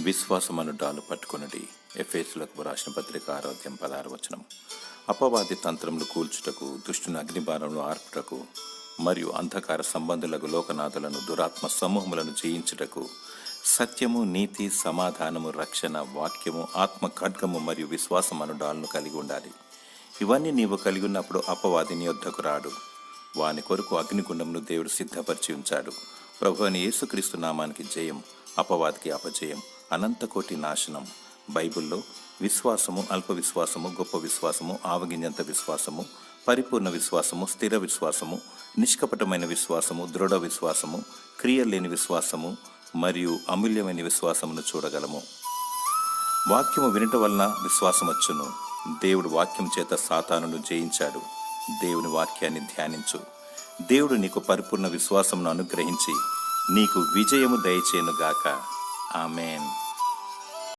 విశ్వాసమను డాలు పట్టుకొనుడి. ఎఫేసులకు రాసిన పత్రిక ఆరోగ్యం పదహారు వచనం. అపవాది తంత్రములు కూల్చుటకు దుష్టుని అగ్నిబాణములు ఆర్పుటకు మరియు అంధకార సంబంధులకు లోకనాథులను దురాత్మ సమూహములను జయించుటకు సత్యము నీతి సమాధానము రక్షణ వాక్యము ఆత్మ ఖడ్గము మరియు విశ్వాసం అను డాలను కలిగి ఉండాలి. ఇవన్నీ నీవు కలిగి ఉన్నప్పుడు అపవాది నీ వద్దకు రాడు. వాని కొరకు అగ్నిగుండమును దేవుడు సిద్ధపరిచి ఉంచాడు. ప్రభు అని యేసుక్రీస్తు నామానికి జయం అపవాదికి అపజయం. అనంతకోటి నాశనం. బైబిల్లో విశ్వాసము అల్ప విశ్వాసము గొప్ప విశ్వాసము ఆవగింజంత విశ్వాసము పరిపూర్ణ విశ్వాసము స్థిర విశ్వాసము నిష్కపటమైన విశ్వాసము దృఢ విశ్వాసము క్రియలేని విశ్వాసము మరియు అమూల్యమైన విశ్వాసమును చూడగలము. వాక్యము వినటం వలన విశ్వాసమచ్చును. దేవుడు వాక్యం చేత సాతానును జయించాడు. దేవుని వాక్యాన్ని ధ్యానించు. దేవుడు నీకు పరిపూర్ణ విశ్వాసమును అనుగ్రహించి నీకు విజయము దయచేయునుగాక. ఆమెన్.